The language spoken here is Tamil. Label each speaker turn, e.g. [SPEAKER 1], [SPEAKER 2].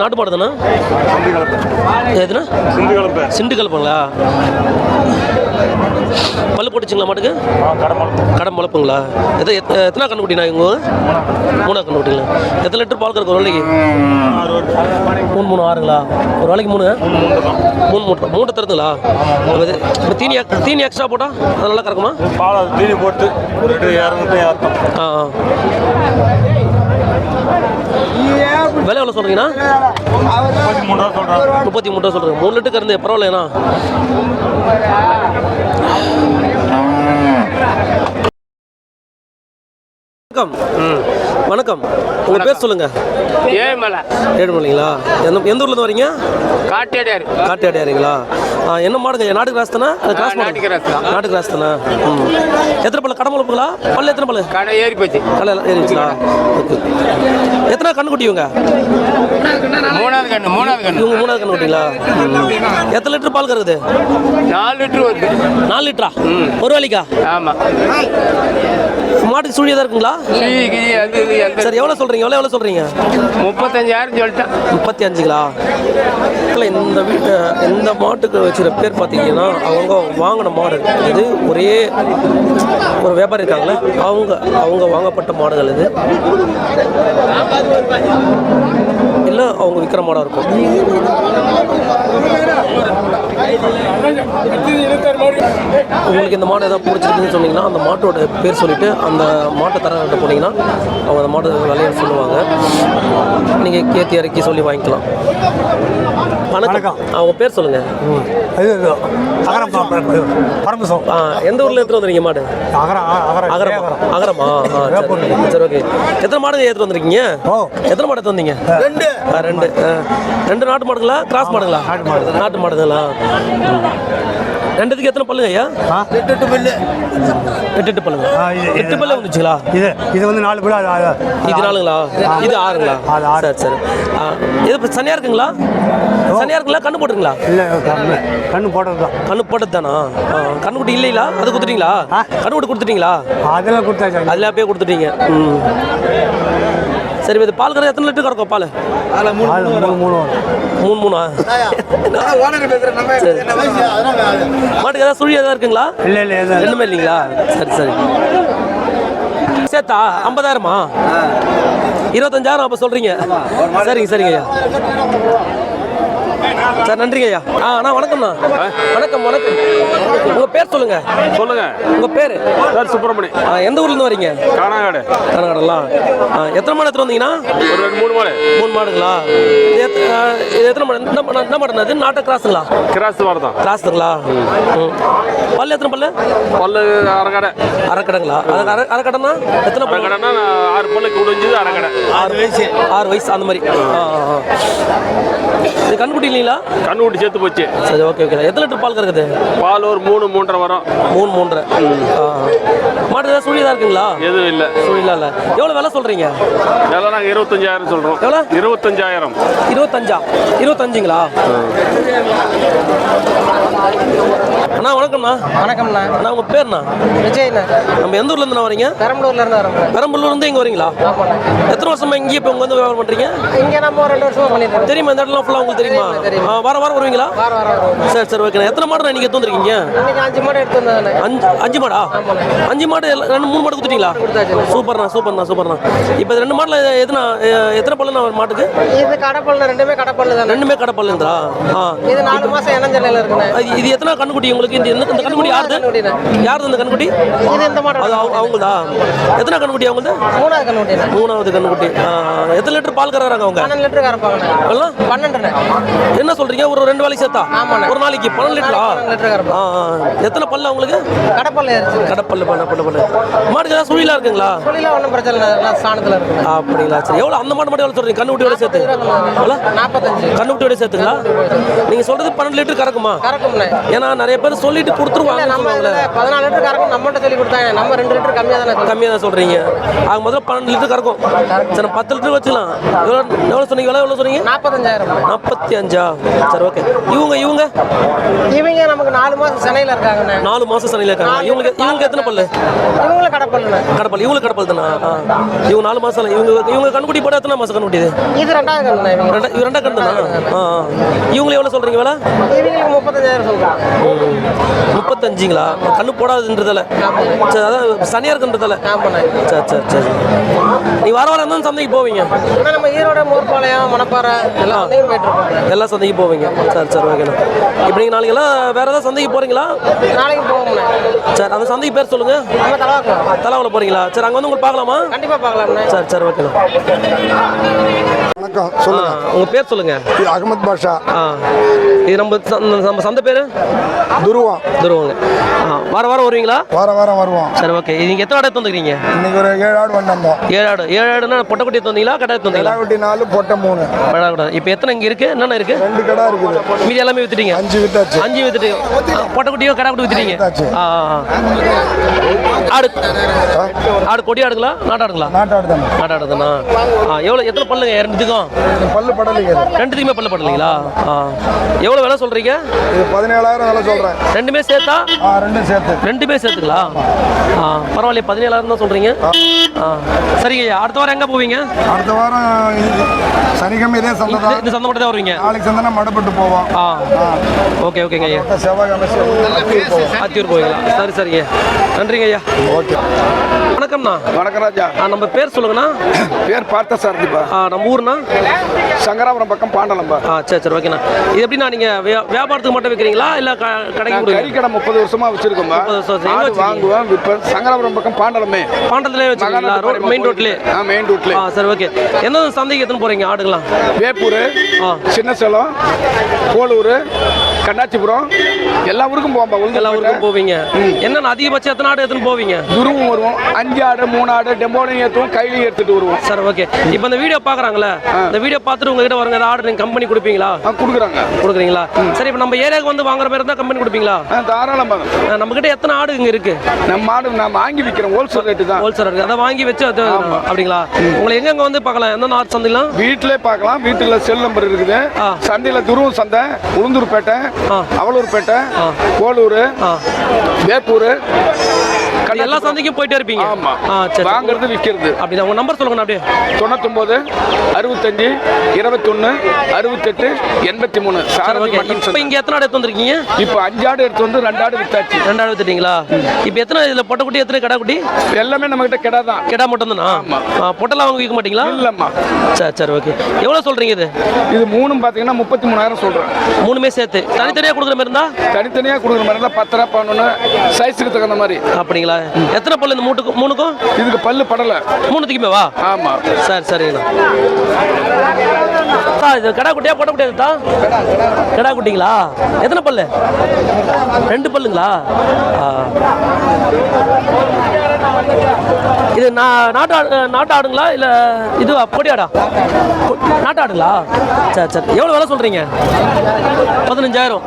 [SPEAKER 1] நாட்டு மாடு தானே? எதுனா? சிண்டு கலப்புங்களா பல்லு போட்டுச்சுங்களா மாட்டுக்கு? கடை முளைப்புங்களா? எத்தனை எத்தனை கண்ணுக்குட்டினா இவங்க? மூணா கண்ணுக்குட்டிங்களா எத்தனை லிட்டர் பால் கறக்கும் ஒரு வேலைக்கு மூணு மூணு ஆறுங்களா? ஒரு வேலைக்கு மூணு? மூணு மூட்டை. மூட்டை தருதுங்களா? இப்போ தீனி தீனி எக்ஸ்ட்ரா போட்டால் அது நல்லா கறக்குமா?
[SPEAKER 2] தீனி போட்டு
[SPEAKER 1] ஆ. விலை எவ்வளோ சொல்கிறீங்கன்னா
[SPEAKER 2] முப்பத்தி மூணு ரூபா சொல்கிறேன்
[SPEAKER 1] முப்பத்தி மூணு ரூபா சொல்கிறேன் மூணு லிட்டர் கறந்து பரவாயில்லைண்ணா வணக்கம். வணக்கம். உங்கள் பேர் சொல்லுங்கள்
[SPEAKER 3] ஏழுமலை
[SPEAKER 1] ஏழுமலைங்களா எந்த எந்த ஊர்லேருந்து வரீங்க?
[SPEAKER 3] காட்டேடியார்
[SPEAKER 1] காட்டு அடையாறிங்களா ஆ, என்ன மாடுங்க? நாட்டு கிராஸ் தானே? கிராஸ்
[SPEAKER 3] நாட்டு கிராஸ்.
[SPEAKER 1] நாட்டு கிராஸ் தானே. எத்தனை பல்லு? கடை முளைப்புங்களா பல்லு எத்தனை பல்லு?
[SPEAKER 3] கடை ஏறி போச்சு.
[SPEAKER 1] கடை ஏறிச்சுங்களா ஓகே. எத்தனை கண்ணுக்குட்டி இவங்க
[SPEAKER 3] மூணாவது கண்ணு மூணாவது கண்ணு.
[SPEAKER 1] இவங்க மூணாவது கண்ணுக்குட்டிங்களா ம். எத்தனை லிட்டர் பால் கறக்குது?
[SPEAKER 3] நாலு லிட்டர் வருது.
[SPEAKER 1] நாலு லிட்டரா? ஒரு வேலைக்கா?
[SPEAKER 3] ஆமா.
[SPEAKER 1] மாட்டுக்கு சுழியாக தான் இருக்குங்களா? சரி எவ்வளோ சொல்கிறீங்க எவ்வளோ எவ்வளோ சொல்கிறீங்க
[SPEAKER 3] முப்பத்தஞ்சாயிரம் சொல்லிட்டேன்.
[SPEAKER 1] முப்பத்தி அஞ்சுங்களா இல்லை இந்த வீட்டு இந்த மாட்டுக்கு வச்சுருக்க பேர் பார்த்தீங்கன்னா அவங்க வாங்கின மாடு. இது ஒரே ஒரு வியாபாரி இருக்காங்களே அவங்க அவங்க வாங்கப்பட்ட மாடுகள் இது. இல்லை அவங்க விற்கிற மாடாக இருக்கும். உங்களுக்கு இந்த மாடு ஏதாவது பிடிச்சிருக்குன்னு சொன்னீங்கன்னா அந்த மாட்டோட பேர் சொல்லிட்டு அந்த மாட்டை தரங்கிட்ட போனீங்கன்னா அவங்க அந்த மாடு விலையை சொல்லுவாங்க. நீங்கள் கேத்தி இறக்கி சொல்லி வாங்கிக்கலாம். வணக்கம். அவங்க பேர்
[SPEAKER 4] அகரம் பரமசம்
[SPEAKER 1] ஆ எந்த ஊரில் எடுத்துகிட்டு வந்தீங்க மாடு?
[SPEAKER 4] அகரம் அகரம்
[SPEAKER 1] அகரமா. அகரமா? ஆ சரி. சரி ஓகே. எத்தனை மாடுங்க எடுத்துட்டு வந்திருக்கீங்க?
[SPEAKER 4] ஓ.
[SPEAKER 1] எத்தனை மாடு எடுத்து வந்தீங்க? ரெண்டு. ரெண்டு. ஆ. ரெண்டு நாட்டு மாடுங்களா? கிராஸ் மாடுங்களா?
[SPEAKER 4] நாட்டு மாடு.
[SPEAKER 1] நாட்டு மாடுங்களா. ரெண்டுத்துக்கு எத்தனை பல்லுங்க ஐயா? எட்டு எட்டு பல்லுங்க.
[SPEAKER 4] ஆ, இது-
[SPEAKER 1] எட்டு பல்லு வந்துச்சுங்களா?
[SPEAKER 4] இது இது வந்து நாலு அது-
[SPEAKER 1] இது நாளுங்களா இது ஆறுங்களா?
[SPEAKER 4] அது ஆறு.
[SPEAKER 1] சரி சரி. ஆ, இது இப்ப சனியா இருக்குங்களா? சனியா இருக்குங்களா கண்ணு போட்டுருங்களா?
[SPEAKER 4] இல்லை கண்ணு. கண்ணு போட்டது தான்.
[SPEAKER 1] கண்ணு போட்டது தானா கண்ணுக்குட்டி இல்லைங்களா? அது கொடுத்துட்டீங்களா. கண்ணுக்குட்டி கொடுத்துட்டீங்களா?
[SPEAKER 4] அதெல்லாம் கொடுத்தாச்சு.
[SPEAKER 1] அதில் அப்படியே கொடுத்துட்டீங்க. ம். சரி இது பால் கறவை எத்தனை லிட்டர் கறக்கும் பால்?
[SPEAKER 4] மூணு மூணு
[SPEAKER 1] மூணு மூணா சரி. மாட்டுக்கு ஏதாவது சுழி ஏதாவது இருக்குங்களா?
[SPEAKER 4] இல்லை இல்லை.
[SPEAKER 1] ரெண்டுமே இல்லைங்களா? சரி சரி. சேர்த்தா ஐம்பதாயிரமா? இருபத்தஞ்சாயிரம் அப்போ சொல்கிறீங்க சரிங்க சரிங்க ஐயா. சார் நன்றிங்க ஐயா ஆ அண்ணா வணக்கம்ண்ணா. வணக்கம் வணக்கம். உங்கள் பேர் சொல்லுங்க.
[SPEAKER 2] சொல்லுங்க.
[SPEAKER 1] உங்கள் பேர்?
[SPEAKER 2] சார் சுப்பிரமணி.
[SPEAKER 1] எந்த ஊர்லேருந்து வரீங்க?
[SPEAKER 2] காணாங்காடு.
[SPEAKER 1] கனகடலாம் எத்தனை மாடு எடுத்துட்டு வந்தீங்கன்னா
[SPEAKER 2] ஒரு ரெண்டு மூணு மாடு.
[SPEAKER 1] மூணு மாடுங்களா? இது எத்த- ஆ, இது எத்தனை மாடு? என்ன மாடு- என்ன மாடுண்ணா இது? நாட்டு கிராஸுங்களா?
[SPEAKER 2] கிராஸ் மாடு தான்.
[SPEAKER 1] கிராஸுங்களா? பல்லு எத்தனை பல்லு?
[SPEAKER 2] பல்லு அரைக்கடை.
[SPEAKER 1] அரைக்கடைங்களா? அது அரை அரைக்கடைனா எத்தனை பல்லு?
[SPEAKER 2] அரைக்கடைன்னா ஆறு பல்லுக்கு முடிஞ்சது அரைக்கடை.
[SPEAKER 1] ஆறு வயசு. ஆறு வயசு அந்த மாதிரி. ஆ ஆ, ஆ. இது கண்ணுக்குட்டி இல்லைங்களா?
[SPEAKER 2] கண்ணு விட்டு சேர்த்து போச்சு.
[SPEAKER 1] சரி ஓகே ஓகே எத்தனை லிட்டர் பால் கறக்குது?
[SPEAKER 2] பால் ஒரு மூணு மூன்றரை வரும்.
[SPEAKER 1] மூணு மூன்றரை. ஆ. மாடு ஏதாவது சுழி தான் இருக்குங்களா?
[SPEAKER 2] எதுவும் இல்லை.
[SPEAKER 1] சுழிலாம் இல்லை. எவ்வளோ விலை சொல்கிறீங்க
[SPEAKER 2] வேலை நாங்கள் இருபத்தஞ்சாயிரம் சொல்கிறோம்
[SPEAKER 1] எவ்வளோ
[SPEAKER 2] இருபத்தஞ்சாயிரம்.
[SPEAKER 1] இருபத்தஞ்சா? இருபத்தஞ்சுங்களா? அண்ணா வணக்கம்ண்ணா.
[SPEAKER 5] வணக்கம்ண்ணா.
[SPEAKER 1] அண்ணா உங்கள் பேர்ண்ணா?
[SPEAKER 5] விஜய்ண்ணா.
[SPEAKER 1] நம்ம எந்த ஊர்லேருந்து வரீங்க?
[SPEAKER 5] பெரம்பலூர்ல இருந்து வரோம்
[SPEAKER 1] பெரம்பலூர்லேருந்து இங்கே வரீங்களா? எத்தனை வருஷமா இங்கே இப்போ இங்கே வந்து வியாபாரம் பண்ணுறீங்க
[SPEAKER 5] இங்க நம்ம ஒரு ரெண்டு வருஷமா பண்ணிட்டு இருக்கோம்
[SPEAKER 1] தெரியுமா இந்த இடம்லாம் ஃபுல்லாக உங்களுக்கு தெரியுமா? வாரம் வாரம் வருவீங்களா சரி சரி ஓகேண்ணா. எத்தனை மாடு நீங்கள் எடுத்து வந்திருக்கீங்க?
[SPEAKER 5] அஞ்சு மாடு எடுத்து
[SPEAKER 1] அஞ்சு அஞ்சு மாடா? அஞ்சு மாடு ரெண்டு மூணு மாடு கொடுத்துட்டீங்களா? சூப்பர்ண்ணா சூப்பர்ண்ணா சூப்பர்ண்ணா. இப்போ ரெண்டு மாடில் எதுனா எத்தனை ஒரு மாட்டுக்கு?
[SPEAKER 5] இது கடப்பல்லு ரெண்டுமே கடப்பல்லு தானே
[SPEAKER 1] ரெண்டுமே கடை பல்லுங்களா ஆ.
[SPEAKER 5] இது நாலு மாசம் இனஞ்சலையில இருக்குண்ணே.
[SPEAKER 1] இது எத்தனை கண்ணுக்குட்டி உங்களுக்கு? இந்த இந்த கண்ணுக்குட்டி யாருது. யாருது இந்த கண்ணுக்குட்டி?
[SPEAKER 5] இது இந்த மாடு
[SPEAKER 1] அது அவங்க- அவங்களதா எத்தனை கண்ணுக்குட்டி அவங்களது?
[SPEAKER 5] மூணாவது கண்ணுக்குட்டிண்ணே.
[SPEAKER 1] மூணாவது கண்ணுக்குட்டி. எத்தனை லிட்டர் பால் கறக்குறாங்க அவங்க?
[SPEAKER 5] பன்னெண்டு லிட்டர் கறப்பாங்கண்ணே.
[SPEAKER 1] எல்லாம்
[SPEAKER 5] பன்னெண்டுண்ணே.
[SPEAKER 1] என்ன சொல்றீங்க? ஒரு ரெண்டு வேலைக்கு சேர்த்தா. ஒரு நாளைக்கு பன்னெண்டு லிட்டரா. எத்தனை பல்லு அவங்களுக்கு?
[SPEAKER 5] கடப்பல்லு
[SPEAKER 1] கடப்பல்லு பல்ல பல்லு பல்லு மாட்டுக்கு ஏதாவது சுழிலாம் இருக்குங்களா?
[SPEAKER 5] தொழிலாம் ஒன்றும் பிரச்சனை இல்லை. ஸ்தானத்தில் இருக்குண்ணே.
[SPEAKER 1] அப்படிங்களா. சரி எவ்வளோ அந்த மாட்டு மட்டும் எவ்வளோ சொல்றீங்க? கண்ணுக்குட்டியோட சேர்த்து. எவ்வளோ
[SPEAKER 5] நாற்பத்தஞ்சு.
[SPEAKER 1] கண்ணுக்குட்டியோட சேர்த்துங்களா? நீங்க சொல்றது பன்னெண்டு லிட்டர் கறக்குமா?
[SPEAKER 5] கறக்கும்ண்ணே.
[SPEAKER 1] ஏன்னா நிறைய பேர் சொல்லிட்டு கொடுத்துருவாங்க
[SPEAKER 5] நம்ம பதினாலு லிட்டர் கறக்கும் நம்மகிட்ட சொல்லி கொடுத்தாங்க நம்ம ரெண்டு லிட்டர் கம்மியாக தானே.
[SPEAKER 1] கம்மியாக தான் சொல்றீங்க. ஆக முதல்ல பன்னெண்டு லிட்டர் கறக்கும். சரி பத்து லிட்டர் வச்சுக்கலாம். எவ்வளோ எவ்வளோ சொன்னீங்க? எவ்வளோ சொன்னீங்க?
[SPEAKER 5] நாற்பத்தஞ்சாயிரம்.
[SPEAKER 1] நாற்பத்தி அஞ்சா சரி ஓகே இவங்க இவங்க?
[SPEAKER 5] இவங்க நமக்கு நாலு மாசம் சென்னையில் இருக்காங்கண்ணே.
[SPEAKER 1] நாலு மாசம் சனியில் இருக்காங்க. இவங்களுக்கு இவங்களுக்கு எத்தனை பல்லு?
[SPEAKER 5] இவங்களும் கடப்பல்லுண்ணே.
[SPEAKER 1] கடப்பல் இவங்களுக்கு கடப்பல் தானா. இவங்க நாலு மாசம் இவங்க இவங்க கண்ணுக்குட்டி போட எத்தனை மாசம் கண்ணுக்குட்டி இது?
[SPEAKER 5] ரெண்டாவது கண்ணுண்ணே இவங்க.
[SPEAKER 1] இது ரெண்டா கண்ணு. இவங்களை எவ்வளோ சொல்கிறீங்க வேலை?
[SPEAKER 5] இவங்களுக்கு முப்பத்தஞ்சாயிரம் சொல்றான்
[SPEAKER 1] முப்பத்தஞ்சுங்களா? கண்ணு போடாதுன்றதால. சரி அதான் சனியாக இருக்குன்றதால. சரி சரி சரி. நீ வர வர இருந்தாலும் சந்தைக்கு போவீங்க.
[SPEAKER 5] நம்ம ஈரோடு மூர்பாளையம் மணப்பாறை எல்லாம் போயிட்டு
[SPEAKER 1] எல்லா சந்தைக்கு போவீங்க. சரி சரி ஓகேண்ணா இப்போ நீங்கள் நாளைக்கெல்லாம் வேறு ஏதாவது சந்தைக்கு போகிறீங்களா
[SPEAKER 5] நாளைக்கு போவோம்ண்ணே
[SPEAKER 1] சரி அந்த சந்தைக்கு பேர் சொல்லுங்கள்
[SPEAKER 5] நம்ம தலவாக்கம்.
[SPEAKER 1] தலாவில் போகிறீங்களா சரி அங்கே வந்து உங்களுக்கு பார்க்கலாமா?
[SPEAKER 5] கண்டிப்பாக பார்க்கலாம்ண்ணே
[SPEAKER 1] சரி சரி ஓகேண்ணா
[SPEAKER 6] வணக்கம் சொல்லுங்க.
[SPEAKER 1] உங்கள் பேர் சொல்லுங்கள்
[SPEAKER 6] இது அகமது பாஷா.
[SPEAKER 1] ஆ இது நம்ம நம்ம சந்தை பேர்?
[SPEAKER 6] துருவம்.
[SPEAKER 1] தருவாங்க. ஆ வார வாரம் வருவீங்களா?
[SPEAKER 6] வாரம் வாரம் வருவோம்.
[SPEAKER 1] சரி ஓகே நீங்கள் எத்தனை ஆடு எடுத்து வந்துக்கிறீங்க
[SPEAKER 6] இன்னைக்கு ஒரு ஏழு ஆடு வந்தோம்.
[SPEAKER 1] ஏழு ஆடு. ஏழு ஆடுனா பொட்டைக்குட்டி எடுத்து வந்தீங்களா? கடை எடுத்து வந்தீங்களா?
[SPEAKER 6] நாலு பொட்டை மூணு.
[SPEAKER 1] இப்போ எத்தனை இங்கே இருக்குது என்னென்ன இருக்குது
[SPEAKER 6] ரெண்டு கடை இருக்குது.
[SPEAKER 1] மீதி எல்லாமே வித்துட்டீங்க?
[SPEAKER 6] அஞ்சு வித்தாச்சு.
[SPEAKER 1] அஞ்சு வித்துட்டு பொட்டைக்குட்டியோ கடை குட்டி வித்துட்டீங்க. ஆடு ஆடு கொடி ஆடுங்களா? நாட்டாடுங்களா
[SPEAKER 6] நாட்டாடு தானே.
[SPEAKER 1] நாட்டாடு தானா? எவ்வளோ எத்தனை பல்லுங்க? ரெண்டுத்துக்கும்?
[SPEAKER 6] பல்லு படலைங்க.
[SPEAKER 1] ரெண்டுத்துக்குமே பல்லு படலைங்களா? எவ்வளோ விலை சொல்கிறீங்க
[SPEAKER 6] இது பதினேழாயிரம் விலை சொல்றேன்.
[SPEAKER 1] ரெண்டுமே சேர்த்தா?
[SPEAKER 6] ரெண்டும் சேர்த்து.
[SPEAKER 1] ரெண்டுமே சேர்த்துங்களா? ஆ பரவாயில்லையே பதினேழாயிரம் தான் சொல்கிறீங்க சரிங்க அடுத்த வாரம் எங்கே போவீங்க?
[SPEAKER 6] அடுத்த வாரம் சனிக்கிழமை இதே சந்தை
[SPEAKER 1] இந்த சந்தை மட்டும் தான் வருவீங்க?
[SPEAKER 6] நாளைக்கு சந்தை மடப்பட்டு போவோம்.
[SPEAKER 1] ஆ. ஓகே ஓகேங்க ஐயா.
[SPEAKER 6] போவோம்.
[SPEAKER 1] ஆத்தியூர் போவீங்களா சரி சரிங்க நன்றிங்க ஐயா.
[SPEAKER 6] ஓகே.
[SPEAKER 1] வணக்கம்ண்ணா
[SPEAKER 7] வணக்கம் ராஜா.
[SPEAKER 1] ஆ நம்ம பேர் சொல்லுங்கண்ணா.
[SPEAKER 7] பேர் பார்த்த சாரதிப்பா
[SPEAKER 1] ஆ நம்ம ஊர்ண்ணா?
[SPEAKER 7] சங்கராபுரம் பக்கம் பாண்டலம்பா.
[SPEAKER 1] ஆ சரி சரி ஓகேண்ணா. இது எப்படிண்ணா நீங்கள் வியாபாரத்துக்கு மட்டும் விற்கிறீங்களா இல்லை க கடைக்கு கொடுங்க
[SPEAKER 7] கறிக்கடை முப்பது வருஷமா வச்சிருக்கோம்பா.
[SPEAKER 1] முப்பது வருஷம் வச்சு. எங்க
[SPEAKER 7] ஆடு
[SPEAKER 1] வச்சிருக்கீங்க?
[SPEAKER 7] வாங்குவேன் விற்பேன் சங்கராபுரம் பக்கம் பாண்டலமே.
[SPEAKER 1] பாண்டத்துலேயே வச்சுருக்கீங்களா? ரோட் மெயின் ரோட்லேயே
[SPEAKER 7] ஆ மெயின் ரோட்ல
[SPEAKER 1] ஆ சரி ஓகே. எந்த சந்தைக்கு எத்தனை போகிறீங்க ஆடுங்களாம்
[SPEAKER 7] வேப்பூர்
[SPEAKER 1] ஆ.
[SPEAKER 7] சின்ன சேலம் போலூர் கண்ணாச்சிபுரம். எல்லா ஊருக்கும் போவோம்பா
[SPEAKER 1] எல்லா ஊருக்கும் போவீங்க. என்னென்ன அதிகபட்சம் எத்தனை ஆடு எத்தனை போவீங்க?
[SPEAKER 7] துருவம் வருவோம் அஞ்சு ஆடு மூணு ஆடு டெம்போலையும் ஏற்றுவோம் கையிலையும் எடுத்துட்டு வருவோம்.
[SPEAKER 1] சரி ஓகே. இப்போ இந்த வீடியோ பார்க்குறாங்களே இந்த வீடியோ பார்த்துட்டு உங்ககிட்ட வருங்க ஆர்டர் நீங்கள் கம்பெனி கொடுப்பீங்களா?
[SPEAKER 7] கொடுக்குறாங்க.
[SPEAKER 1] கொடுக்குறீங்களா? சரி இப்போ நம்ம ஏரியாவுக்கு வந்து வாங்குற மாதிரி இருந்தால் கம்பெனி கொடுப்பீங்களா?
[SPEAKER 7] தாராளமாக
[SPEAKER 1] நம்ம கிட்ட எத்தனை ஆடு இங்கே இருக்கு?
[SPEAKER 7] நம்ம ஆடு நான் வாங்கி விற்கிறேன் ஹோல்சேல் ரேட்டு தான்.
[SPEAKER 1] ஹோல்சேல் இருக்கு அதை வாங்கி வச்சு அது அப்படிங்களா? உங்களை எங்கெங்க வந்து பார்க்கலாம்? எந்த ஆடு சந்தைலாம்?
[SPEAKER 7] வீட்டிலே பார்க்கலாம். வீட்டுல செல் நம்பர் இருக்குது. சந்தையில துருவம் சந்தை உளுந்தூர்பேட்டை. அவலூர்பேட்டை
[SPEAKER 1] ஆ.
[SPEAKER 7] கோலூர்
[SPEAKER 1] ஆ
[SPEAKER 7] வேப்பூர்
[SPEAKER 1] இது எல்லா சந்தைக்கும் போயிட்டே இருப்பீங்க.
[SPEAKER 7] ஆமா.
[SPEAKER 1] ஆ சரி
[SPEAKER 7] வாங்குறது விற்கிறது.
[SPEAKER 1] அப்படின்னா உங்க நம்பர் சொல்லுங்க அப்படியே.
[SPEAKER 7] தொண்ணூத்தொன்பது அறுபத்தஞ்சு இருபத்தொன்னு அறுபத்தெட்டு எண்பத்தி மூணு
[SPEAKER 1] இப்போ இங்கே எத்தனை ஆடு எடுத்து வந்திருக்கீங்க?
[SPEAKER 7] இப்போ அஞ்சு ஆடு எடுத்து வந்து ரெண்டு ஆடு வித்தாச்சு.
[SPEAKER 1] ரெண்டாவது எடுத்துட்டீங்களா இப்போ எத்தனை இதில் பொட்டைக்குட்டி எத்தனை கடா குட்டி?
[SPEAKER 7] எல்லாமே நம்ம கிட்ட கிடா தான்.
[SPEAKER 1] கிடா மட்டும் தானா. பொட்டெல்லாம் வாங்க விற்க மாட்டீங்களா?
[SPEAKER 7] இல்லம்மா.
[SPEAKER 1] சரி சரி ஓகே. எவ்வளோ சொல்கிறீங்க இது?
[SPEAKER 7] இது மூணும் பார்த்தீங்கன்னா முப்பத்தி மூணாயிரம் சொல்றேன்.
[SPEAKER 1] மூணுமே சேர்த்து. தனித்தனியாக கொடுக்குற மாதிரி இருந்தா?
[SPEAKER 7] தனித்தனியா கொடுக்குற மாதிரி இருந்தால் பத்து ரூபா பண்ணணும் சைஸுக்கு தகுந்த மாதிரி.
[SPEAKER 1] அப்படிங்களா? எத்தனை பல்லு இந்த மூட்டுக்கு மூணுக்கும்?
[SPEAKER 7] இதுக்கு பல்லு படலை.
[SPEAKER 1] மூணுத்துக்குமே வா?
[SPEAKER 7] ஆமா.
[SPEAKER 1] சரி சரிங்கண்ணா இது கடா குட்டியா பொட்டை குட்டியா தா கடா குட்டிங்களா எத்தனை பல்லு? ரெண்டு பல்லுங்களா. இது நான் நாட்டு நாட்டு ஆடுங்களா இல்லை இதுவா பொடி ஆடா? நாட்டு ஆடுங்களா? சரி சரி. எவ்வளோ விலை சொல்கிறீங்க பதினஞ்சாயிரம்.